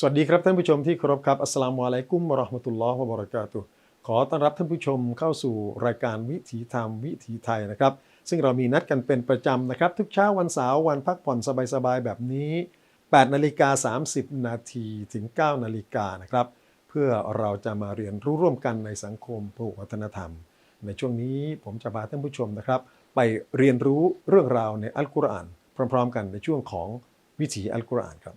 สวัสดีครับท่านผู้ชมที่เคารพครับอัสลามุอะลัยกุมวะราะห์มะตุลลอฮ์วะบะเราะกาตุขอต้อนรับท่านผู้ชมเข้าสู่รายการวิถีธรรมวิถีไทยนะครับ ซึ่งเรามีนัดกันเป็นประจำนะครับ ทุกเช้าวันเสาร์วันพักผ่อนสบายๆแบบนี้8นาฬิกา30 นาทีถึง 9 นาฬิกานะครับ เพื่อเราจะมาเรียนรู้ร่วมกันในสังคมพหุวัฒนธรรม ในช่วงนี้ผมจะพาท่านผู้ชมนะครับ ไปเรียนรู้เรื่องราวในอัลกุรอานพร้อม ๆ กันในช่วงของวิถีอัลกุรอานครับ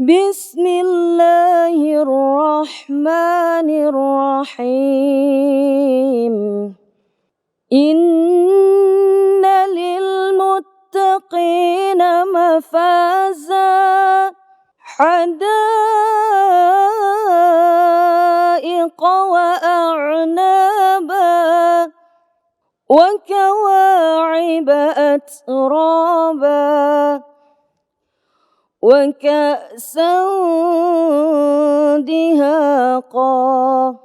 بسم الله الرحمن الرحيم. إن للمتقين مفازا. حدائق وأعنابا. وكواعب أترابا. وكأسا دهاقا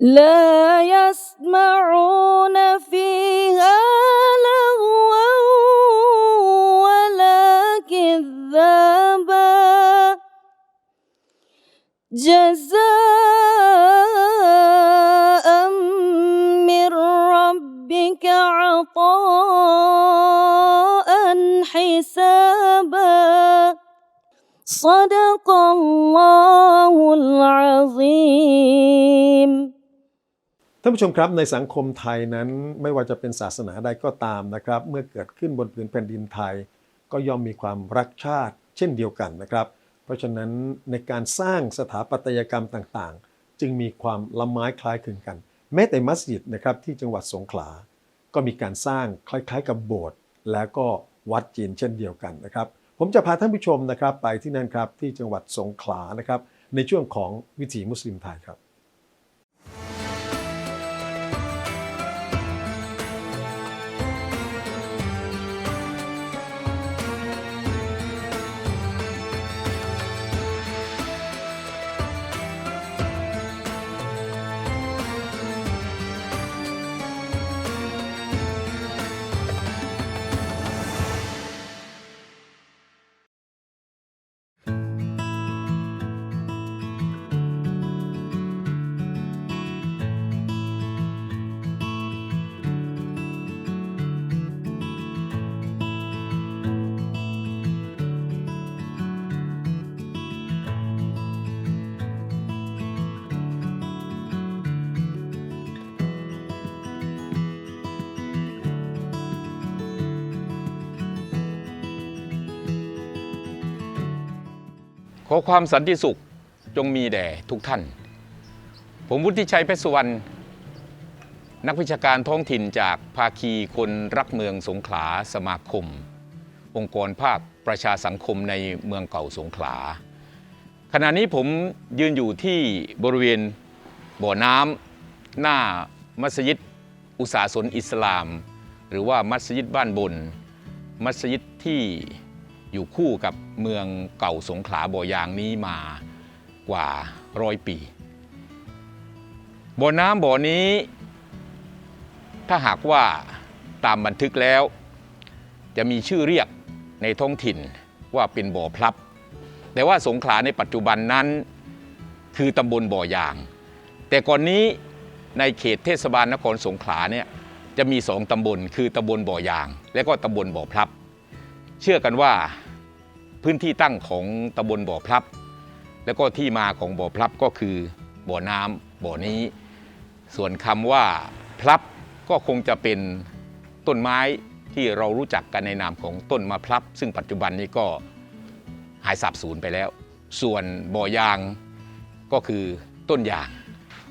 لا يسمعون فيها لغوا ولا كذابا. جزاء من ربك عطاء حسابا. صدق الله العظيم ท่านผู้ชมครับในสังคมไทยนั้นไม่ว่าจะเป็นศาสนาใดก็ตามนะครับ เมื่อเกิดขึ้นบนผืนแผ่นดินไทย ก็ย่อมมีความรักชาติเช่นเดียวกันนะครับ เพราะฉะนั้นในการสร้างสถาปัตยกรรมต่างๆ จึงมีความละไม้คล้ายคลึงกัน แม้แต่มัสยิดนะครับที่จังหวัดสงขลา ก็มีการสร้างคล้ายๆกับโบสถ์แล้วก็วัดจีนเช่นเดียวกันนะครับ ผมจะพาท่านผู้ชมนะครับไปที่นั่นครับที่จังหวัดสงขลานะครับในช่วงของวิถีมุสลิมไทยครับ ขอความสันติสุขจงมีแด่ทุกท่าน ผมวุฒิชัยเพชรสุวรรณนักวิชาการท้องถิ่นจากภาคีคนรักเมืองสงขลาสมาคม องค์กรภาคประชาสังคมในเมืองเก่าสงขลา ขณะนี้ผมยืนอยู่ที่บริเวณบ่อน้ำหน้ามัสยิดอุสาสนอิสลาม หรือว่ามัสยิดบ้านบน มัสยิดที่ อยู่คู่กับเมืองเก่าสงขลาบ่อยางนี้มากว่าร้อยปีบ่อน้ำบ่อนี้ ถ้าหากว่าตามบันทึกแล้ว จะมีชื่อเรียกในท้องถิ่นว่าเป็นบ่อพลับ แต่ว่าสงขลาในปัจจุบันนั้น คือตำบลบ่อยาง แต่ก่อนนี้ในเขตเทศบาลนครสงขลาเนี่ยจะมีสองตำบลคือตำบลบ่อยาง และก็ตำบลบ่อพลับ เชื่อกันว่าพื้นที่ตั้งของตำบลบ่อพลับ แล้วก็ที่มาของบ่อพลับก็คือบ่อน้ำบ่อนี้ ส่วนคำว่าพลับก็คงจะเป็นต้นไม้ที่เรารู้จักกันในนามของต้นมะพลับ ซึ่งปัจจุบันนี้ก็หายสาบสูญไปแล้ว ส่วนบ่อยางก็คือต้นยาง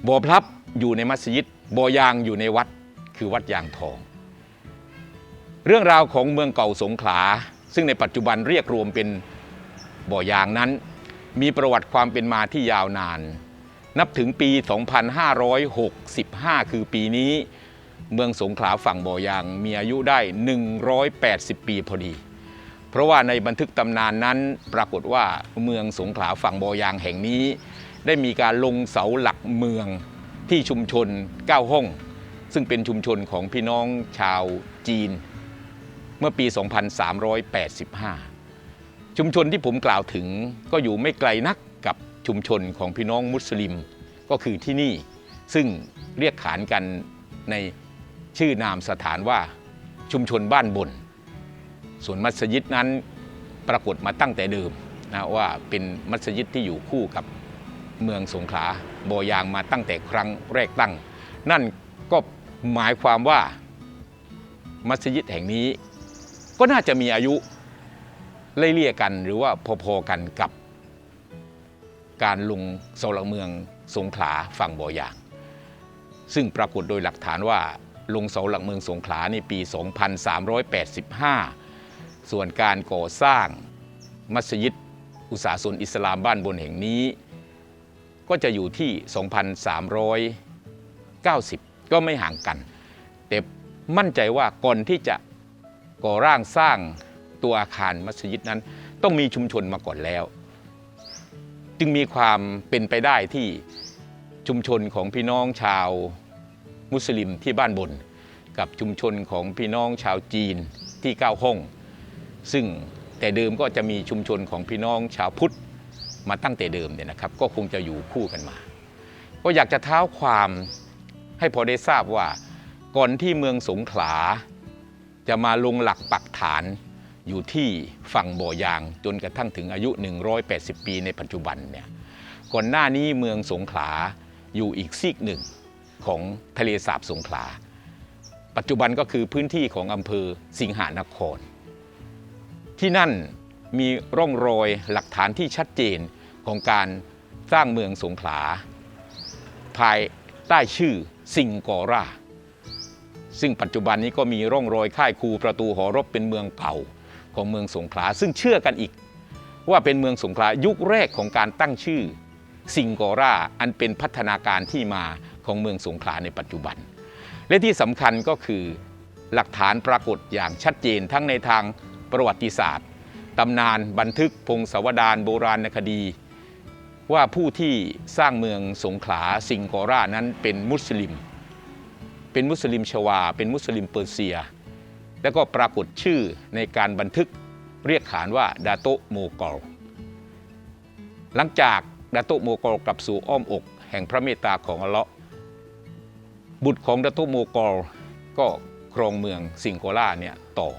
บ่อพลับอยู่ในมัสยิดบ่อยางอยู่ในวัดคือวัดยางทอง เรื่องราวของเมืองเก่าสงขลา ซึ่งในปัจจุบันเรียกรวมเป็นบ่อยางนั้น มีประวัติความเป็นมาที่ยาวนาน นับถึงปี 2565 คือปีนี้ เมืองสงขลาฝั่งบ่อยางมีอายุได้ 180 ปีพอดี เพราะว่าในบันทึกตำนานนั้นปรากฏว่าเมืองสงขลาฝั่งบ่อยางแห่งนี้ ได้มีการลงเสาหลักเมืองที่ชุมชน 9 ห้อง ซึ่งเป็นชุมชนของพี่น้องชาวจีน เมื่อปี 2385 ชุมชนที่ผมกล่าวถึงก็อยู่ไม่ไกลนักกับชุมชนของพี่น้องมุสลิมก็คือที่นี่ ซึ่งเรียกขานกันในชื่อนามสถานว่าชุมชนบ้านบน ส่วนมัสยิดนั้นปรากฏมาตั้งแต่เดิมนะว่าเป็นมัสยิดที่อยู่คู่กับเมืองสงขลาบอยางมาตั้งแต่ครั้งแรกตั้ง นั่นก็หมายความว่ามัสยิดแห่งนี้ ก็น่าจะมีอายุไล่เลี่ยกันหรือว่าพอๆกันกับการลงเสาหลักเมืองสงขลาฝั่งบ่อยาง ซึ่งปรากฏโดยหลักฐานว่าลงเสาหลักเมืองสงขลาในปี 2385 ส่วนการก่อสร้างมัสยิดอุตสาสนอิสลามบ้านบนแห่งนี้ ก็จะอยู่ที่ 2,390 ก็ไม่ห่างกัน แต่มั่นใจว่าก่อนที่จะ ก่อร่างสร้างตัวอาคารมัสยิดนั้น ต้องมีชุมชนมาก่อนแล้ว จึงมีความเป็นไปได้ที่ชุมชนของพี่น้องชาวมุสลิมที่บ้านบน กับชุมชนของพี่น้องชาวจีนที่เก้าห้อง ซึ่งแต่เดิมก็จะมีชุมชนของพี่น้องชาวพุทธมาตั้งแต่เดิมเนี่ยนะครับ ก็คงจะอยู่คู่กันมา ก็อยากจะเท้าความให้พอได้ทราบว่าก่อนที่เมืองสงขลา จะมาลงหลักปักฐานอยู่ที่ฝั่งบ่อยางจนกระทั่งถึงอายุ 180 ปีในปัจจุบันเนี่ยก่อนหน้านี้เมืองสงขลาอยู่อีกซีกหนึ่งของทะเลสาบสงขลา ปัจจุบันก็คือพื้นที่ของอำเภอสิงหานคร ที่นั่นมีร่องรอยหลักฐานที่ชัดเจนของการสร้างเมืองสงขลา ภายใต้ชื่อสิงกอรา ซึ่งปัจจุบันนี้ก็มีร่องรอยค่ายคูประตูหอรบเป็นเมืองเก่าของเมืองสงขลาซึ่งเชื่อกันอีก ว่าเป็นเมืองสงขลายุคแรกของการตั้งชื่อสิงกอร่าอันเป็นพัฒนาการที่มาของเมืองสงขลาในปัจจุบัน และที่สำคัญก็คือหลักฐานปรากฏอย่างชัดเจนทั้งในทางประวัติศาสตร์ตำนานบันทึกพงศาวดารโบราณคดี ว่าผู้ที่สร้างเมืองสงขลาสิงกอร่านั้นเป็นมุสลิม เป็นมุสลิมชวา เป็นมุสลิมเปอร์เซีย แล้วก็ปรากฏชื่อในการบันทึกเรียกขานว่าดาโตโมกอลหลังจากดาโตโมกอลกลับสู่อ้อมอก แห่งพระเมตตาของอัลเลาะห์บุตรของดาโตโมกอลก็ครองเมืองสิงโกล่าเนี่ยต่อ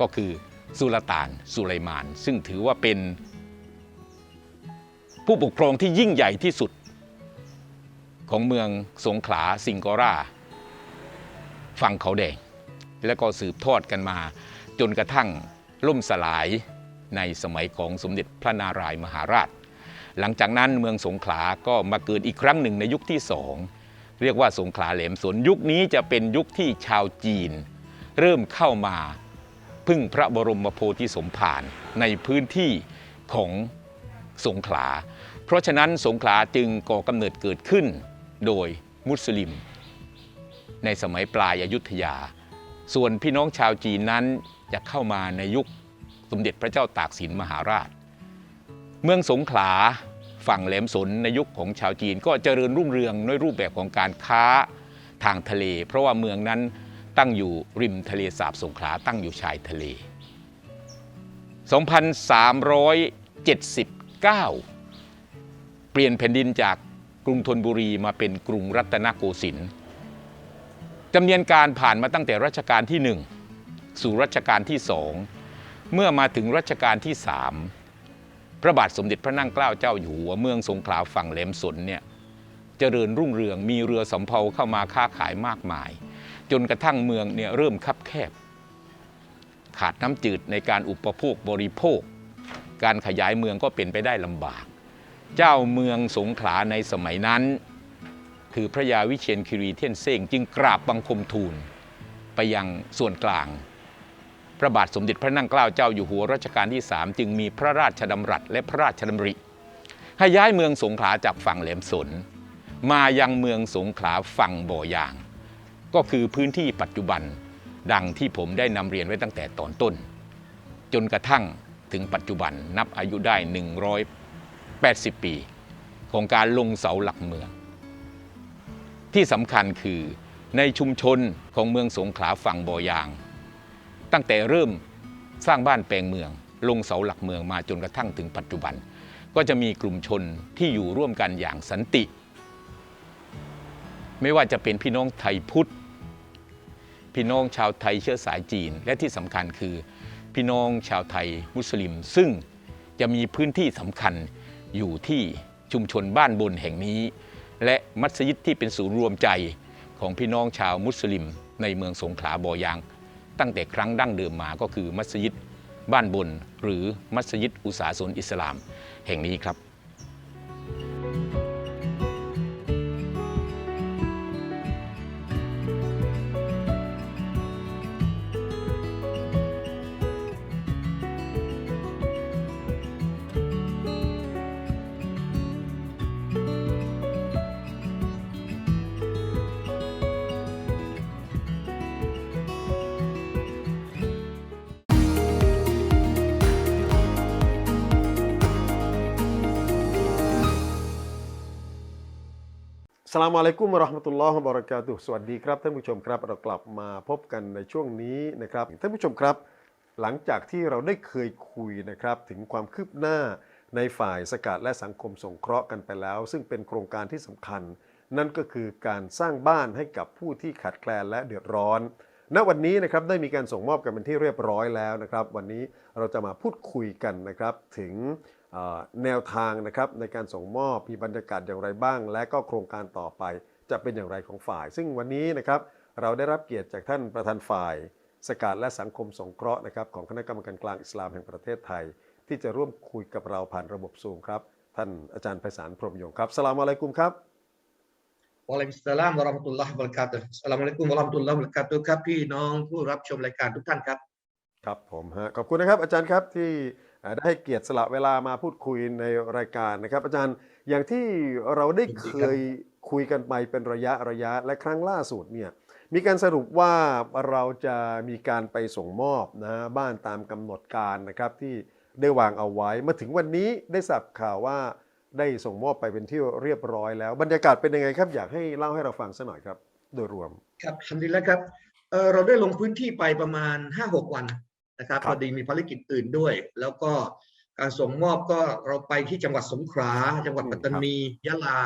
ก็คือสุลต่านสุไลมาน ซึ่งถือว่าเป็นผู้ปกครองที่ยิ่งใหญ่ที่สุดของเมืองสงขลาสิงโกรา ฝั่งเขาแดง แล้วก็สืบทอดกันมาจนกระทั่งล่มสลายในสมัยของสมเด็จพระนารายมหาราช หลังจากนั้นเมืองสงขลาก็มาเกิดอีกครั้งหนึ่งในยุคที่สองเรียกว่าสงขลาแหลมสนยุคนี้จะเป็นยุคที่ชาวจีน เริ่มเข้ามาพึ่งพระบรมโพธิสมภารในพื้นที่ของสงขลา เพราะฉะนั้นสงขลาจึงก่อกำเนิดเกิดขึ้นโดยมุสลิม ในสมัยปลายอยุทยา ส่วนพี่น้องชาวจีนนั้นจะเข้ามาในยุคสมเด็จพระเจ้าตากสินมหาราช เมืองสงขลาฝั่งแหลมสนในยุคของชาวจีนก็เจริญรุ่งเรืองด้วยรูปแบบของการค้าทางทะเล เพราะว่าเมืองนั้นตั้งอยู่ริมทะเลสาบสงขลาตั้งอยู่ชายทะเล 2379 เปลี่ยนแผ่นดินจากกรุงธนบุรีมาเป็นกรุงรัตนโกสินทร์ จำเนียนการผ่านมาตั้งแต่รัชกาลที่ 1 สู่รัชกาลที่สองเมื่อมาถึงรัชกาลที่สามพระบาทสมเด็จพระนั่งเกล้าเจ้าอยู่หัวเมืองสงขลาฝั่งแหลมสนเนี่ยเจริญรุ่งเรืองมีเรือสำเภาเข้ามาค้าขายมากมาย จนกระทั่งเมืองเนี่ยเริ่มคับแคบ ขาดน้ำจืดในการอุปโภคบริโภค การขยายเมืองก็เป็นไปได้ลำบาก เจ้าเมืองสงขลาในสมัยนั้น คือพระยาวิเชียนคิรีเทียนเซ้งจึงกราบบังคมทูลไปยังส่วนกลาง พระบาทสมเด็จพระนั่งเกล้าเจ้าอยู่หัวรัชกาลที่3จึงมีพระราชดำรัสและพระราชดำริ ให้ย้ายเมืองสงขลาจากฝั่งแหลมสน มายังเมืองสงขลาฝั่งบ่อยาง ก็คือพื้นที่ปัจจุบันดังที่ผมได้นำเรียนไว้ตั้งแต่ตอนต้น จนกระทั่งถึงปัจจุบันนับอายุได้ 180 ปี ของการลงเสาหลักเมือง ที่สำคัญคือในชุมชนของเมืองสงขลาฝั่งบ่อยาง ตั้งแต่เริ่มสร้างบ้านแปลงเมือง ลงเสาหลักเมืองมาจนกระทั่งถึงปัจจุบัน ก็จะมีกลุ่มชนที่อยู่ร่วมกันอย่างสันติ ไม่ว่าจะเป็นพี่น้องไทยพุทธ พี่น้องชาวไทยเชื้อสายจีน และที่สำคัญคือ พี่น้องชาวไทยมุสลิม ซึ่งจะมีพื้นที่สำคัญอยู่ที่ชุมชนบ้านบนแห่งนี้ และมัสยิดที่เป็นศูนย์รวมใจของพี่น้องชาวมุสลิม ในเมืองสงขลาบอยาง ตั้งแต่ครั้งดั้งเดิมมาก็คือมัสยิดบ้านบน หรือมัสยิดอุสาสนอิสลาม แห่งนี้ครับ สลามอะลัยกุมะเราะห์มะตุลลอฮ์บะเราะกาตุสวัสดีครับท่านผู้ชมครับ เรากลับมาพบกันในช่วงนี้นะครับท่านผู้ชมครับ หลังจากที่เราได้เคยคุยนะครับถึงความคืบหน้าในฝ่ายสกัดและสังคมสงเคราะห์กันไปแล้ว ซึ่งเป็นโครงการที่สำคัญ นั่นก็คือการสร้างบ้านให้กับผู้ที่ขาดแคลนและเดือดร้อน ณวันนี้นะครับได้มีการส่งมอบกันเป็นที่เรียบร้อยแล้วนะครับ วันนี้เราจะมาพูดคุยกันนะครับถึง แนวทางนะครับในการส่งมอบมีบรรยากาศอย่างไรบ้าง และก็โครงการต่อไปจะเป็นอย่างไรของฝ่าย ซึ่งวันนี้นะครับเราได้รับเกียรติจากท่านประธานฝ่าย สกัดและสังคมสงเคราะห์นะครับของคณะกรรมการกลางอิสลามแห่งประเทศไทย ที่จะร่วมคุยกับเราผ่านระบบซูมครับ ท่านอาจารย์ไพศาลพรหมยงค์ครับสลามอะลัยกุมครับวะอะลัยกุมสสลามวะเราะห์มะตุลลอฮ์วะบะเราะกาตุฮ์อัสสลามุอะลัยกุมวะเราะห์มะตุลลอฮ์วะบะเราะกาตุฮ์ครับพี่น้องผู้รับชมรายการทุกท่านครับ ครับผมฮะขอบคุณนะครับอาจารย์ครับที่เอ่อ ได้ให้เกียรติสละเวลามาพูดคุยในรายการนะครับ อาจารย์อย่างที่เราได้เคยคุยกันไปเป็นระยะระยะและครั้งล่าสุดเนี่ยมีการสรุปว่าเราจะมีการไปส่งมอบนะบ้านตามกำหนดการนะครับที่ได้วางเอาไว้มาถึงวันนี้ได้สับข่าวว่าได้ส่งมอบไปเป็นที่เรียบร้อยแล้ว บรรยากาศเป็นยังไงครับ อยากให้เล่าให้เราฟังสักหน่อยครับ โดยรวม ครับทำดีแล้วครับเเราได้ลงพื้นที่ไปประมาณ 5-6 วัน นะครับครับพอดีมีภารกิจอื่นด้วย แล้วก็การส่งมอบก็เราไปที่จังหวัดสงขลาจังหวัดปัตตานียะลา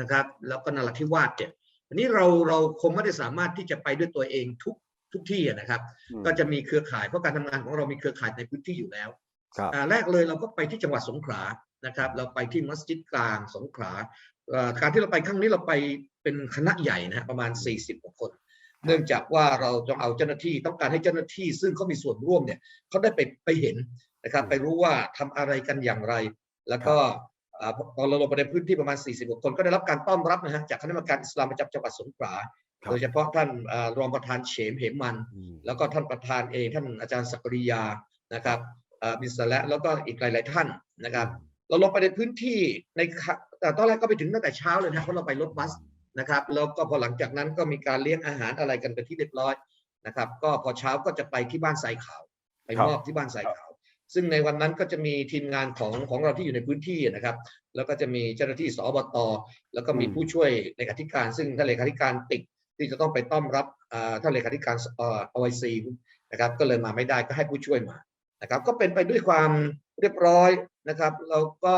นะครับ แล้วก็นราธิวาสเนี่ยอันนี้เราเราคงไม่ได้สามารถที่จะไปด้วยตัวเองทุกทุกที่อะนะครับอืมก็จะมีเครือข่ายเพราะการทำงานของเรามีเครือข่ายในพื้นที่อยู่แล้วครับอ่าแรกเลยเราก็ไปที่จังหวัดสงขลานะครับ เราไปที่มัสยิดกลางสงขลาเอ่อการที่เราไปครั้งนี้เราไปเป็นคณะใหญ่นะฮะประมาณ 40กว่าคน เนื่องจากว่าเราต้องเอาเจ้าหน้าที่ต้องการให้เจ้าหน้าที่ ซึ่งเขามีส่วนร่วมเนี่ยเขาได้ไปไปเห็นนะครับอืมไปรู้ว่าทำอะไรกันอย่างไร แล้วก็อ่าพอเราลงไปในพื้นที่ประมาณ 40กว่าคนก็ได้รับการต้อนรับนะฮะจากคณะกรรมการอิสลามประจำจังหวัดสงขลาครับโดยเฉพาะท่านอ่ารองประธานเฉมเหมมันอืมแล้วก็ท่านประธานเองท่านอาจารย์สักริยานะครับเอ่อบินสละแล้วก็อีกหลาย ๆ ท่านนะครับ เราลงไปในพื้นที่ในค่ะแต่ตอนแรกก็ไปถึงตั้งแต่เช้าเลยนะเพราะเราไปรถบัส นะครับแล้วก็พอหลังจากนั้นก็มีการเลี้ยงอาหารอะไรกันเป็นที่เรียบร้อยนะครับ ก็พอเช้าก็จะไปที่บ้านสายขาว ไปครับมอบที่บ้านสายขาว ซึ่งในวันนั้นก็จะมีทีมงานของของเราที่อยู่ในพื้นที่นะครับ แล้วก็จะมีเจ้าหน้าที่สอบตแล้วก็มีอืมผู้ช่วยเลขาธิการ ซึ่งท่านเลขาธิการติดที่จะต้องไปต้อนรับอ่าท่านเลขาธิการเอ่อไอซีนะครับ ก็เลยมาไม่ได้ก็ให้ผู้ช่วยมานะครับ ก็เป็นไปด้วยความเรียบร้อยนะครับ เราก็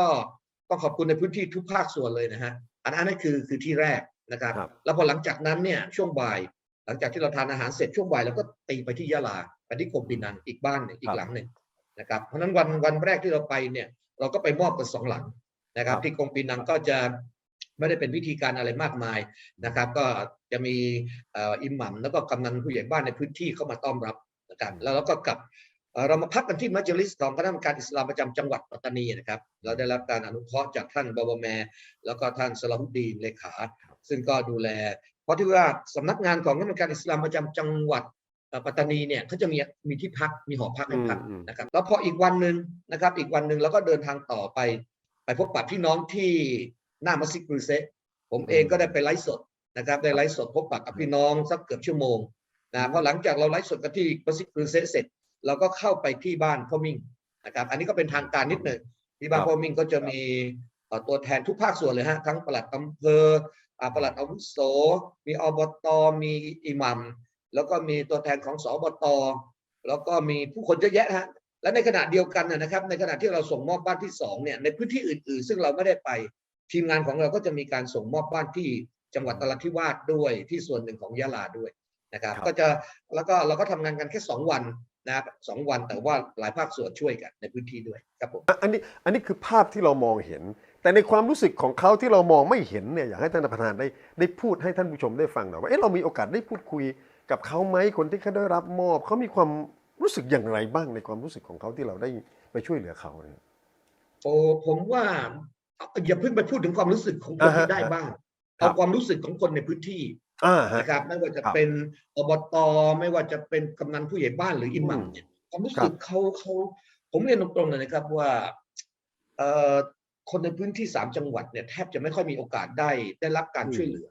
ต้องขอบคุณในพื้นที่ทุกภาคส่วนเลยนะฮะอันนั้นคือคือที่แรก นะครับครับ แล้วพอหลังจากนั้นเนี่ยช่วงบ่าย หลังจากที่เราทานอาหารเสร็จช่วงบ่ายเราก็ตีไปที่ยะลาไปที่กรมปินันอีกบ้านหนึ่งอีครักบหลังหนึ่งนะครับ เพราะฉะนั้นวันวันแรกที่เราไปเนี่ยเราก็ไปมอบกันสองหลังนะครับครับที่กรมปินันก็จะไม่ได้เป็นพิธีการอะไรมากมายนะครับ ก็จะมีเอ่ออิหมัมแล้วก็กำนันผู้ใหญ่บ้านในพื้นที่เข้ามาต้อนรับนะครับแล้วเราก็กลับเอ่อเรามาพักกันที่มัจลิสของคณะกรรมการอิสลามประจำจังหวัดปัตตานีนะครับ เราได้รับการอนุเคราะห์จากท่านบวแม แล้วก็ท่านสลาฮุดดีนเลขา ซึ่งก็ดูแล เพราะที่ว่าสำนักงานของคณะกรรมการอิสลามประจำจังหวัดเอ่อปัตตานีเนี่ยเขาจะมีมีที่พักมีหอพักให้พักอืมอืมนะครับแล้วพออีกวันหนึ่งนะครับ อีกวันหนึ่งเราก็เดินทางต่อไป ไปพบปะพี่น้องที่หน้ามัสยิดกรุเซะผมเองก็ได้ไปไลฟ์สดนะครับได้ไลฟ์สดพบปะกับพี่น้องสักเกือบชั่วโมงนะเพราะหลังจากเราไลฟ์สดกันที่ประสิทธิ์ครูเซเสร็จ เราก็เข้าไปที่บ้านพ่อมิ่งนะครับ อันนี้ก็เป็นทางการนิดหนึ่งที่บ้านครับพ่อมิ่งก็จะมีเอ่อ ตัวแทนทุกภาคส่วนเลยฮะทั้งปลัดอำเภออ่าปลัดอาวุโส มีอบตมีอิหมัมแล้วก็มีตัวแทนของสอบตแล้วก็มีผู้คนเยอะแยะฮะและในขณะเดียวกันนะนะครับ ในขณะที่เราส่งมอบบ้านที่สองเนี่ยในพื้นที่อื่น ๆ ซึ่งเราไม่ได้ไปทีมงานของเราก็จะมีการส่งมอบบ้านที่จังหวัดนราธิวาสด้วยที่ส่วนหนึ่งของยะลาด้วยนะครับครับก็จะแล้วก็เราก็ทำงานกันแค่สองวันนะครับสองวันแต่ว่าหลายภาคส่วนช่วยกันในพื้นที่ด้วยครับผมอะอันนี้อันนี้คือภาพที่เรามองเห็น แต่ในความรู้สึกของเขาที่เรามองไม่เห็นเนี่ยอยากให้ท่านประธานได้ได้พูดให้ท่านผู้ชมได้ฟังหน่อยว่าเอ๊ะเรามีโอกาสได้พูดคุยกับเขาไหมคนที่เขาได้รับมอบเขามีความรู้สึกอย่างไรบ้างในความรู้สึกของเขาที่เราได้ไปช่วยเหลือเขาเนี่ยโอ้ผมว่าเอาอย่าเพิ่งไปพูดถึงความรู้สึกของคนอ่าฮะที่ได้บ้างครับเอาความรู้สึกของคนในพื้นที่อ่าฮะนะครับไม่ว่าจะครับเป็นอบตไม่ว่าจะเป็นกำนันผู้ใหญ่บ้านหรืออิหมัมอืมเนี่ยความรู้ครัสึบกเขาเขาผมเรียนตรงๆเลยนะครับว่าเอ่อ คนในพื้นที่สามจังหวัดเนี่ยแทบจะไม่ค่อยมีโอกาสได้ได้รับการช่วยเหลือ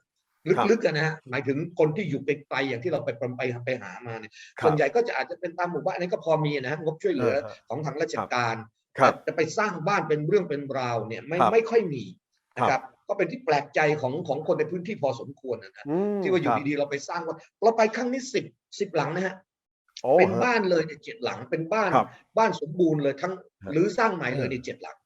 ครับลึกๆกันนะฮะหมายถึงคนที่อยู่ไกลๆอย่างที่เราไปไปไปหามาเนี่ยครับส่วนใหญ่ก็จะอาจจะเป็นตามหมู่บ้านอันนี้ก็พอมีนะฮะงบช่วยเหลืออ่าฮะของทางราชการครับแต่จะไปสร้างบ้านเป็นเรื่องเป็นราวเนี่ยไม่ครับไม่ค่อยมีนะคครัรับบก็เป็นที่แปลกใจของของคนในพื้นที่พอสมควรนะฮะอืมที่ว่าอยู่ครับดีๆเราไปสร้างว่าเราไปครั้งนี้สิบสิบหลังนะฮะโอ้เป็นฮะบ้านเลยเนี่ยเจ็ดหลังเป็นบ้านครับบ้านสมบูรณ์เลยทั้งครับหรือสร้างใหม่เลยในเจ็ดหลัง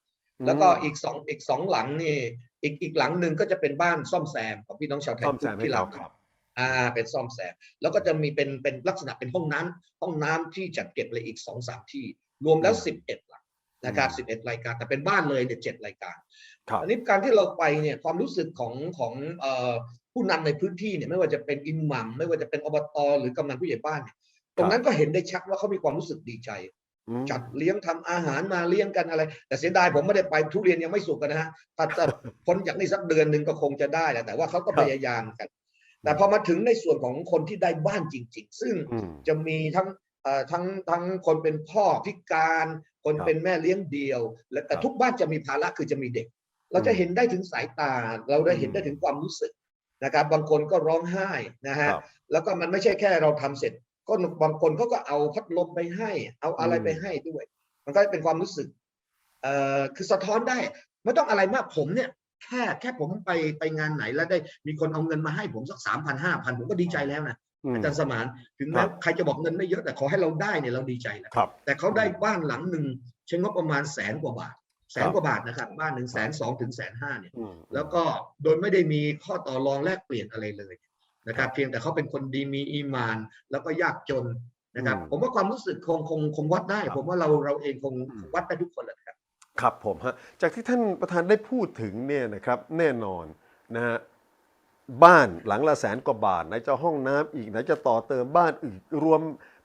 แล้วก็อีกสองอีกสองหลังนี่ อีกอีกหลังหนึ่งก็จะเป็นบ้านซ่อมแซมของพี่น้องชาวไทยซ่อมแซมให้ที่เราเขาครับอ่าเป็นซ่อมแซมแล้วก็จะมีเป็นเป็นลักษณะเป็นห้องน้ำห้องน้ำที่จัดเก็บเลยอีกสองสามที่ รวมแล้วอืมสิบเอ็ดหลังนะครับอืมสิบเอ็ดรายการแต่เป็นบ้านเลยเนี่ยเจ็ดรายการครับอันนี้การที่เราไปเนี่ยความรู้สึกของของเอ่อผู้นำในพื้นที่เนี่ยไม่ว่าจะเป็นอิหมัมไม่ว่าจะเป็นอบตหรือกำนันผู้ใหญ่บ้านเนี่ยตรงนั้นก็เห็นได้ชัดว่าเขามีความรู้สึกดีใจอืม จัดเลี้ยงทำอาหารมาเลี้ยงกันอะไร แต่เสียดายผมไม่ได้ไปทุเรียนยังไม่สุกกันนะฮะถ้าจะพ้นจากนี่สักเดือนหนึ่งก็คงจะได้แหละแต่ว่าเขาก็ครับพยายามกัน แต่พอมาถึงในส่วนของคนที่ได้บ้านจริง ๆ ซึ่งอืมจะมีทั้งเอ่อทั้งทั้งคนเป็นพ่อพิการ คนครับเป็นแม่เลี้ยงเดี่ยว และแต่ครับทุกบ้านจะมีภาระคือจะมีเด็ก เราจะอืมเห็นได้ถึงสายตา เราได้เห็นอืมได้ถึงความรู้สึกนะครับ บางคนก็ร้องไห้นะฮะครับแล้วก็มันไม่ใช่แค่เราทำเสร็จ ก็บางคนเขาก็เอาพัดลมไปให้ เอาอะไรอืมไปให้ด้วย มันก็เป็นความรู้สึก เอ่อคือสะท้อนได้ ไม่ต้องอะไรมากผมเนี่ย แค่แค่ผมไปไปงานไหนแล้วได้มีคนเอาเงินมาให้ผมสักสามพันห้าพันผมก็ดีใจแล้วนะอืมอาจารย์สมานถึงคแม้รับใครจะบอกเงินไม่เยอะแต่ขอให้เราได้เนี่ยเราดีใจแล้วครับแต่เขาได้บ้านหลังหนึ่งใช้งบประมาณแสนกว่าบาท แสนครับกว่าบาทนะครับ บ้านหนึ่งแสนสองถึงแสนห้าเนี่ยอืมแล้วก็โดยไม่ได้มีข้อต่อรองแลกเปลี่ยนอะไรเลย นะครับ เพียงแต่เขาเป็นคนดีมีอีมาน แล้วก็ยากจนนะครับอืมผมว่าความรู้สึกคงคงคงวัดได้ครับผมว่าเราเราเองคงอืมวัดได้ทุกคนแหละครับ ครับผมฮะจากที่ท่านประธานได้พูดถึงเนี่ยนะครับแน่นอนนะฮะบ้านหลังละแสนกว่าบาทไหนจะห้องน้ำอีกไหนจะต่อเติมบ้านอีกรวม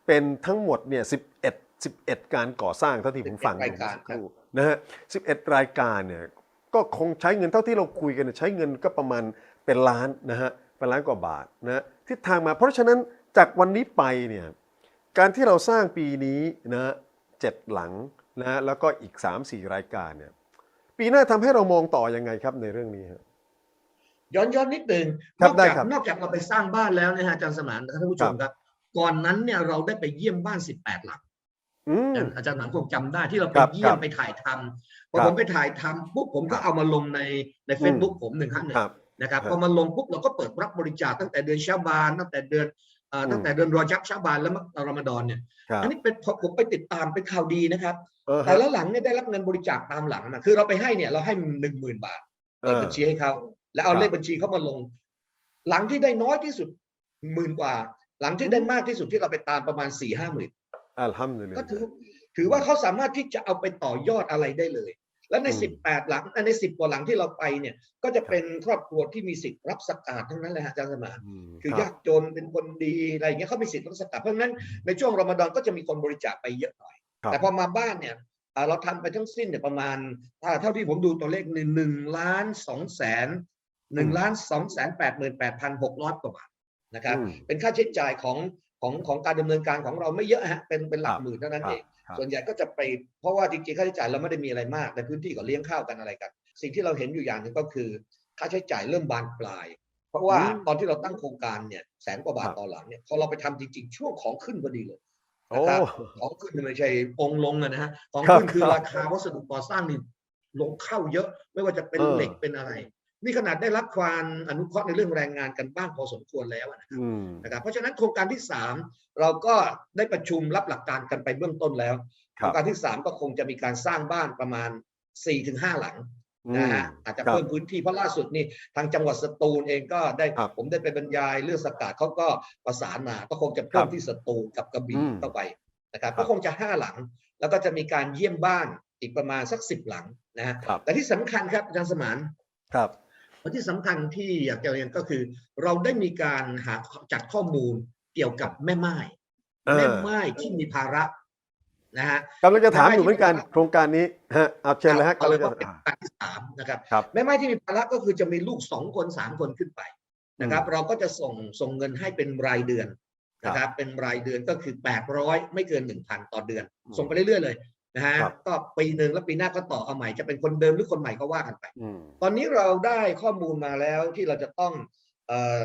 เป็นทั้งหมดเนี่ย11 11การก่อสร้างเท่าที่ผมฟัง11รายการเมื่อสัครู่นะฮะ11รายการเนี่ยก็คงใช้เงินเท่าที่เราคุยกันเนี่ยใช้เงินก็ประมาณเป็นล้านนะฮะ เป็นล้านกว่าบาทนะฮะทิศทางมา เพราะฉะนั้นจากวันนี้ไปเนี่ยการที่เราสร้างปีนี้นะฮะเจ็ดหลังนะฮะแล้วก็อีก 3-4 รายการเนี่ยปีหน้าทำให้เรามองต่อยังไงครับในเรื่องนี้ฮะย้อนย้อนนิดหนึ่งคนรัอบกได้จากครับนอกจากเราไปสร้างบ้านแล้วนะฮะอาจารย์สมานท่านผู้ชมครับ ก่อนนั้นเนี่ยเราได้ไปเยี่ยมบ้าน 18 หลังอืมอาจารย์หนังคงจำได้ที่เราไปครับเยี่ยครัมบไปถ่ายทำพอครับผมไปถ่ายทำปุ๊บผมก็ครับเอามาลงในในเฟซบุ๊กผมหนึ่งครั้งหนึ่งครับ นะครับครับพอมาลงปุ๊บเราก็เปิดรับบริจาคตั้งแต่เดือนชาบานตั้งแต่เดือนเอ่ออืมตั้งแต่เดือนรอจับชาบานแล้วมกรอมฎอนเนี่ยครับอันนี้เป็นพอผมไปติดตามเป็นข่าวดีนะครับเออฮะแต่ละหลังเนี่ยได้รับเงินบริจาคตามหลังนะคือเราไปให้เนี่ยเราให้หนึ่งหมื่นบาทเปิดเออบัญชีให้เขาแล้วเอาครับเลขบัญชีเขามาลง หลังที่ได้น้อยที่สุดหมื่นกว่า หลังที่ได้มากที่สุดที่เราไปตามประมาณสี่ห้าหมื่นอัลฮัมดุลิลก็ลาถือห์ถือว่าเขาสามารถที่จะเอาไปต่อยอดอะไรได้เลย และในอืมสิบแปดหลังในสิบกว่าหลังที่เราไปเนี่ย ก็จะเป็นครอบครัวที่มีสิทธิ์รับสกาดทั้งนั้นเลยฮะอาจารย์สมานมคือรับยากจนเป็นคนดีอะไรอย่างเงี้ยเขามีสิทธิ์รับสกาดเพราะฉะนั้นในช่วงรอมฎอนก็จะมีคนบริจาคไปเยอะหน่อยครับแต่พอมาบ้านเนี่ยอ่าเราทำไปทั้งสิ้นเนี่ยประมาณถ้าเท่าที่ผมดูตัวเลขหนึ่งหนึ่งล้านสองแสนหนึ่งล้านสองแสนแปดหมื่นแปดพันหกร้อยกว่าบาทนะครับอืมเป็นค่าใช้จ่ายของ ของของการดำเนินการของเราไม่เยอะฮะเป็นเป็นหลัคกรับหมื่นเท่านั้นครับเองครับส่วนใหญ่ก็จะไปเพราะว่าจริงๆค่าใช้จ่ายเราไม่ได้มีอะไรมากในพื้นที่ก็เลี้ยงข้าวกันอะไรกัน สิ่งที่เราเห็นอยู่อย่างหนึ่งก็คือ ค่าใช้จ่ายเริ่มบานปลาย เพราะว่าอืมตอนที่เราตั้งโครงการเนี่ยแสนกว่าบาทครับต่อหลังเนี่ยพอเราไปทำจริงๆ ช่วงของขึ้นพอดีเลยโอ้นะครับของขึ้นเนี่ยไม่ใช่องค์ลงอะนะฮะของครับขึ้นคือครับราคาวัสดุก่อสร้างนี่ลงเข้าเยอะไม่ว่าจะเป็นเออเหล็กเป็นอะไร นี่ขนาดได้รับความอนุเคราะห์ในเรื่องแรงงานกันบ้างพอสมควรแล้วอะนะครับอืมนะครับ เพราะฉะนั้นโครงการที่ 3 เราก็ได้ประชุมรับหลักการกันไปเบื้องต้นแล้วคโครัรบงการที่ 3 ก็คงจะมีการสร้างบ้านประมาณ 4-5 หลังนะฮะอาจจะครับเพิ่มพื้นที่เพราะล่าสุดนี่ทางจังหวัดสตูลเองก็ได้ครับผมได้ไปบรรยายเรื่องสกัดเขาก็ประสานมาก็คงจะเพิ่คมรับที่สตูลกับกระบี่อืมเข้าไปนะครับครับก็คงจะ5หลัง แล้วก็จะมีการเยี่ยมบ้านอีกประมาณสัก10หลังนะฮะครับแต่ที่สำคัญครับอาจารย์สมานครับ และที่สำคัญที่อยากจะเรียนก็คือ เราได้มีการหาจัดข้อมูลเกี่ยวกับแม่ไม้อ่าแม่ไม้ที่มีภาระนะฮะกำลังจะถามอยู่เหมือนกันโครงการนี้ฮะเอาเชิญเลยฮะเอากำเลลัยงจะว่าเป็นการที่สามนะครับครับ แม่ไม้ที่มีภาระก็คือจะมีลูกสองคนสามคนขึ้นไปนะครับ เราก็จะส่งส่งเงินให้เป็นรายเดือนนะครับ เป็นรายเดือนก็คือ800ไม่เกิน1,000ต่อเดือนอืมส่งไปเรื่อยๆเลย นะฮะครับก็ปีหนึ่งแล้วปีหน้าก็ต่อเอาใหม่จะเป็นคนเดิมหรือคนใหม่ก็ว่ากันไปอืมตอนนี้เราได้ข้อมูลมาแล้วที่เราจะต้องเอ่อ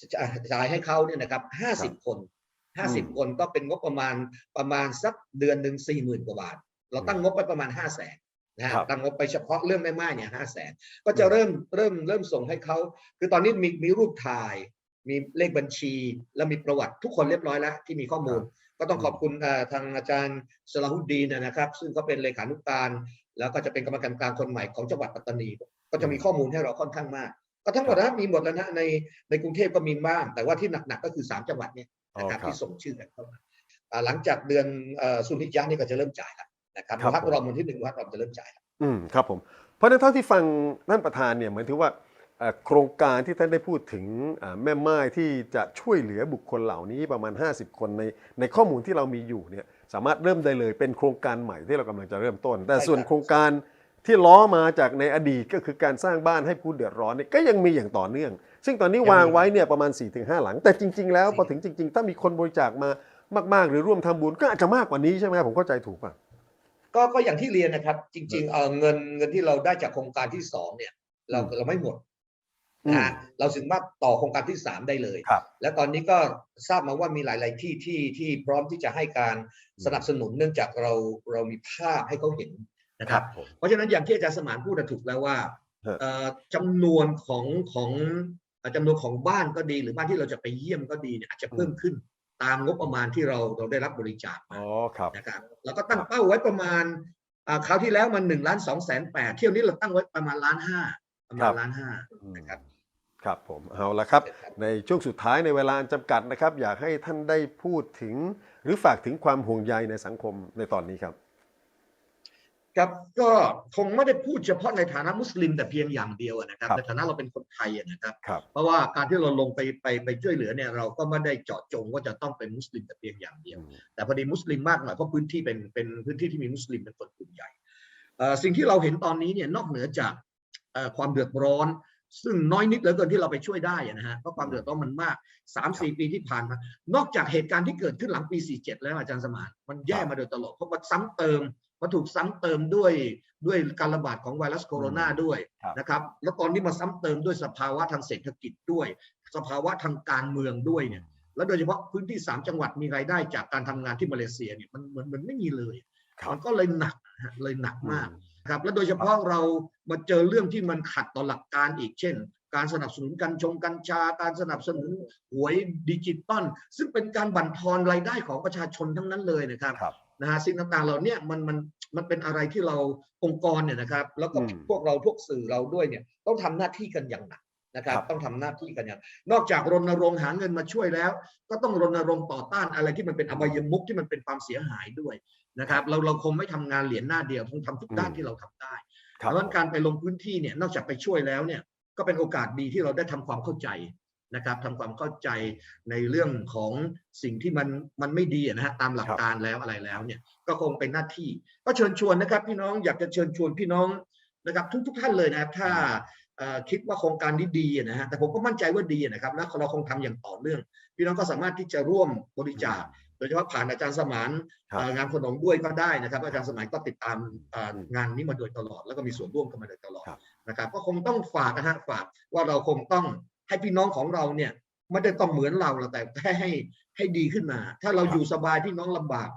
จะจ่ายให้เขาเนี่ยนะครับห้าสิบคนห้าสิบคนก็เป็นงบประมาณประมาณสักเดือนหนึ่งสี่หมื่นกว่าบาท เราตั้งงบไปประมาณห้าแสนนะฮะครับตั้งงบไปเฉพาะเรื่องแม่ไม้เนี่ยห้าแสนก็จะเริ่มเริ่มเริ่มส่งให้เขาคือตอนนี้มีมีรูปถ่าย มีเลขบัญชี แล้วมีประวัติทุกคนเรียบร้อยแล้วที่มีข้อมูล ก็ต้องขอบคุณเอ่อทางอาจารย์สลาฮุดดีนนะครับ ซึ่งเขาเป็นเลขานุการแล้วก็จะเป็นกรรมการกลางคนใหม่ของจังหวัดปัตตานี ก็จะมีข้อมูลให้เราค่อนข้างมาก ก็ทั้งหมดนะมีหมดแล้วนะในในกรุงเทพก็มีบ้าง แต่ว่าที่หนักๆก็คือ 3 จังหวัดเนี่ยนะครับอ๋อครับที่ส่งชื่อกันเข้ามาอ่าหลังจากเดือนเอ่อสุนิจยะนี่ก็จะเริ่มจ่ายแล้วนะครับครับพักรอมวันที่หนึ่งพักรอมจะเริ่มจ่ายแล้วอืมครับผมเพราะฉะนั้นเท่าที่ฟังท่านประธานเนี่ยเหมือนถือว่าเอ่อ โครงการที่ท่านได้พูดถึงอ่าแม่ไม้ที่จะช่วยเหลือบุคคลเหล่านี้ประมาณ 50 คนในในข้อมูลที่เรามีอยู่เนี่ยสามารถเริ่มได้เลยเป็นโครงการใหม่ที่เรากำลังจะเริ่มต้น แต่ใช่ครับส่วนโครงการที่ล้อมาจากในอดีตก็คือการสร้างบ้านให้ผู้เดือดร้อนเนี่ยก็ยังมีอย่างต่อเนื่อง ซึ่งตอนนี้วางไว้เนี่ยประมาณ 4-5 หลัง แต่จริง ๆ แล้วพอถึงจริง ๆ ถ้ามีคนบริจาคมามาก ๆ หรือร่วมทำบุญก็อาจจะมากกว่านี้ใช่ไหมผมเข้าใจถูกป่ะก็ก็อย่างที่เรียนนะครับ จริงๆเออเงินเงินที่เราได้จากโครงการที่สองเนี่ยเราอืมเราไม่หมด นะฮะเราถึงว่าต่อโครงการที่สามได้เลยครับและตอนนี้ก็ทราบมาว่ามีหลาย ๆ ที่ที่ที่พร้อมที่จะให้การสนับสนุนเนื่องจากเราเรามีภาพให้เขาเห็นนะครับผมเพราะฉะนั้นอย่างที่อาจารย์สมานพูดน่ะถูกแล้วว่าฮะเอ่อจำนวนของของเอ่อจำนวนของบ้านก็ดี หรือบ้านที่เราจะไปเยี่ยมก็ดีเนี่ยอาจจะเพิ่มขึ้นตามงบประมาณที่เราเราได้รับบริจาคมาอ๋อครับนะครับเราก็ตั้งเป้าไว้ประมาณอ่าคราวที่แล้วมันหนึ่งล้านสองแสนแปดเที่ยวนี้เราตั้งไว้ประมาณล้านห้า ประมาครัณบล้านห้าอืมนะครับครับผมเอาละครับเชิญครับ ในช่วงสุดท้ายในเวลาอันจำกัดนะครับ อยากให้ท่านได้พูดถึง หรือฝากถึงความห่วงใยในสังคมในตอนนี้ครับครับก็คงไม่ได้พูดเฉพาะในฐานะมุสลิมแต่เพียงอย่างเดียวอะนะครับครับในฐานะเราเป็นคนไทยอะนะครับครับ เพราะว่าการที่เราลงไปไปไปช่วยเหลือเนี่ยเราก็ไม่ได้เจาะจงว่าจะต้องเป็นมุสลิมแต่เพียงอย่างเดียว แต่พอดีมุสลิมมากหน่อยเพราะพื้นที่เป็นเป็นพื้นที่ที่มีมุสลิมเป็นคนกลุ่มใหญ่เอ่อสิ่งที่เราเห็นตอนนี้เนี่ยนอกเหนือจากเอ่อ ความเดือดร้อน ซึ่งน้อยนิดเหลือเกินที่เราไปช่วยได้อะนะฮะเพราะความเดือดร้อนมันมากสามสี่ปีที่ผ่านมา นอกจากเหตุการณ์ที่เกิดขึ้นหลังปี 47 แล้วอาจารย์สมานมันแย่มาโดยตลอดเพราะมันซ้ำเติมมันถูกซ้ำเติมด้วยด้วยการระบาดของไวรัสโคโรนาด้วยครับนะครับแล้วตอนนี้มาซ้ำเติมด้วยสภาวะทางเศรษฐกิจด้วย สภาวะทางการเมืองด้วยเนี่ยแล้วโดยเฉพาะพื้นที่ 3 จังหวัดมีรายได้จากการทำงานที่มาเลเซียเนี่ยมันเหมือนเหมือนไม่มีเลยครับมันก็เลยหนักนะฮะเลยหนักมาก ครับแล้วโดยเฉพาะเรามาเจอเรื่องที่มันขัดต่อหลักการอีกเช่น การสนับสนุนกัญชงกัญชา การสนับสนุนหวยดิจิตอลซึ่งเป็นการบั่นทอนรายได้ของประชาชนทั้งนั้นเลยนะครับครับนะฮะสิ่งต่างๆเหล่าเนี้ยมันมันมันเป็นอะไรที่เราองค์กรเนี่ยนะครับ แล้วก็อืมพวกเราพวกสื่อเราด้วยเนี่ยต้องทำหน้าที่กันอย่างหนัก นะครับครับ ต้องทำหน้าที่กันอย่างนอกจากรณรงค์หาเงินมาช่วยแล้ว ก็ต้องรณรงค์ต่อต้านอะไรที่มันเป็นอบายมุกที่มันเป็นความเสียหายด้วยนะครับ เราเราคงไม่ทำงานเหรียญหน้าเดียวต้องทำทุกด้านอืมที่เราทำได้ครับเพราะฉะนั้นการไปลงพื้นที่เนี่ยนอกจากไปช่วยแล้วเนี่ยก็เป็นโอกาสดีที่เราได้ทำความเข้าใจนะครับทำความเข้าใจในเรื่องของสิ่งที่มันมันไม่ดีอะนะฮะตามหลักครับการแล้วอะไรแล้วเนี่ยก็คงเป็นหน้าที่ ก็เชิญชวนนะครับ พี่น้องอยากจะเชิญชวนพี่น้องนะครับทุกทุกท่านเลยนะครับ ถ้าเอ่อ คิดว่าโครงการนี้ดีอะนะฮะแต่ผมก็มั่นใจว่าดีอะนะครับแล้วเราคงทำอย่างต่อเนื่องพี่น้องก็สามารถที่จะร่วมบริจาคโดยเฉพาะผ่านอาจารย์สมานครับเอ่องานขนมด้วยก็ได้นะครับ อาจารย์สมานก็ติดตามเอ่ออืมงานนี้มาโดยตลอด แล้วก็มีส่วนร่วมกันมาโดยตลอดครับนะครับก็คงต้องฝากนะฮะฝากว่าเราคงต้องให้พี่น้องของเราเนี่ยไม่ได้ต้องเหมือนเราหรอกแต่ให้ให้ให้ดีขึ้นมา ถ้าเราอยู่สบายพี่น้องลำบาก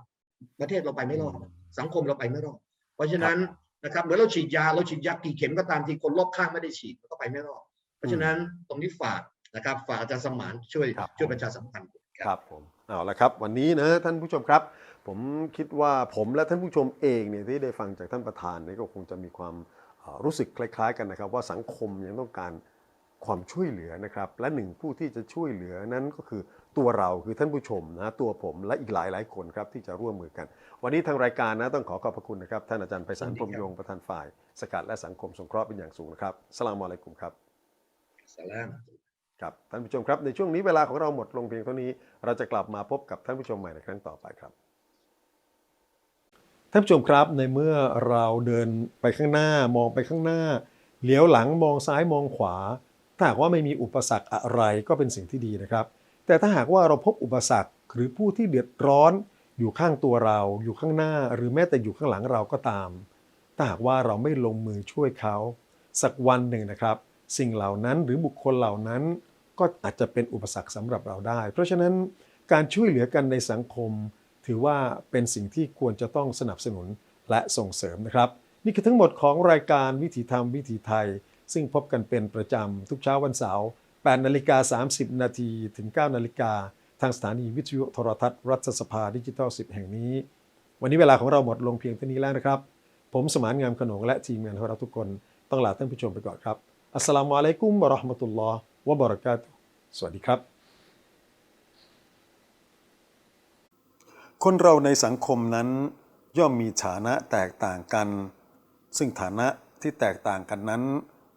ประเทศเราไปไม่รอดสังคมเราไปไม่รอดเพราะฉะนั้น นะครับเหมือนเราฉีดยาเราฉีดยากี่เข็มก็ตามทีคนรอบข้างไม่ได้ฉีดก็ไปไม่รอดเพราะฉะนั้นตรงนี้ฝากนะครับฝากอาจารย์สมานช่วยครับช่วยประชาสัมพันธ์ครับผมเอาละครับ วันนี้นะท่านผู้ชมครับ ผมคิดว่าผมและท่านผู้ชมเองเนี่ยที่ได้ฟังจากท่านประธานเนี่ยก็คงจะมีความเอ่อรู้สึกคล้ายๆ กันนะครับ ว่าสังคมยังต้องการความช่วยเหลือนะครับ และหนึ่งผู้ที่จะช่วยเหลือนั้นก็คือ ตัวเราคือท่านผู้ชมนะตัวผมและอีกหลายหลายๆคนครับที่จะร่วมมือกัน วันนี้ทางรายการนะต้องขอขอบพระคุณนะครับท่านอาจารย์ไพศาลพรหมยงค์ประธานฝ่าย สกัดและสังคมสงเคราะห์เป็นอย่างสูงนะครับสลามอะลัยกุมครับสลามครับท่านผู้ชมครับในช่วงนี้เวลาของเราหมดลงเพียงเท่านี้ เราจะกลับมาพบกับท่านผู้ชมใหม่ในครั้งต่อไปครับท่านผู้ชมครับในเมื่อเราเดินไปข้างหน้ามองไปข้างหน้าเหลียวหลังมองซ้ายมองขวา ถ้าหากว่าไม่มีอุปสรรคอะไรก็เป็นสิ่งที่ดีนะครับ แต่ถ้าหากว่าเราพบอุปสรรคหรือผู้ที่เดือดร้อนอยู่ข้างตัวเรา อยู่ข้างหน้า หรือแม้แต่อยู่ข้างหลังเราก็ตาม ถ้าหากว่าเราไม่ลงมือช่วยเขา สักวันหนึ่งนะครับ สิ่งเหล่านั้นหรือบุคคลเหล่านั้น ก็อาจจะเป็นอุปสรรคสำหรับเราได้ เพราะฉะนั้นการช่วยเหลือกันในสังคม ถือว่าเป็นสิ่งที่ควรจะต้องสนับสนุนและส่งเสริมนะครับ นี่คือทั้งหมดของรายการวิถีธรรมวิถีไทย ซึ่งพบกันเป็นประจำทุกเช้าวันเสาร์ 8นาฬิกา30 นาทีถึง 9 นาฬิกา ทางสถานีวิทยุโทรทัศน์รัฐสภาดิจิทัล 10 แห่งนี้ วันนี้เวลาของเราหมดลงเพียงเท่านี้แล้วนะครับ ผมสมานงามขนงและทีมงานของเราทุกคนต้องลาท่านผู้ชมไปก่อนครับ อัสสลามุอะลัยกุมวะราะห์มะตุลลอฮ์วะบะเราะกาตุสวัสดีครับ คนเราในสังคมนั้นย่อมมีฐานะแตกต่างกัน ซึ่งฐานะที่แตกต่างกันนั้น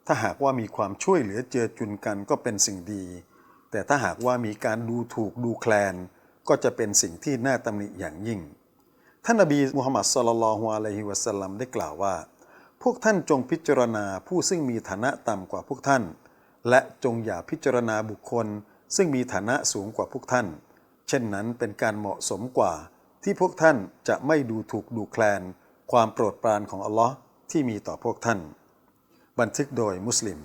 ถ้าหากว่ามีความช่วยเหลือเจือจุนกันก็เป็นสิ่งดี แต่ถ้าหากว่ามีการดูถูกดูแคลน ก็จะเป็นสิ่งที่น่าตำหนิอย่างยิ่ง ท่านนบีมุฮัมมัดสลลัลฮุอะลัยฮิวะสัลลัมได้กล่าวว่า พวกท่านจงพิจารณาผู้ซึ่งมีฐานะต่ำกว่าพวกท่าน และจงอย่าพิจารณาบุคคล ซึ่งมีฐานะสูงกว่าพวกท่าน เช่นนั้นเป็นการเหมาะสมกว่า ที่พวกท่านจะไม่ดูถูกดูแคลน ความโปรดปรานของอัลลอฮ์ที่มีต่อพวกท่าน บันทึกโดยมุสลิม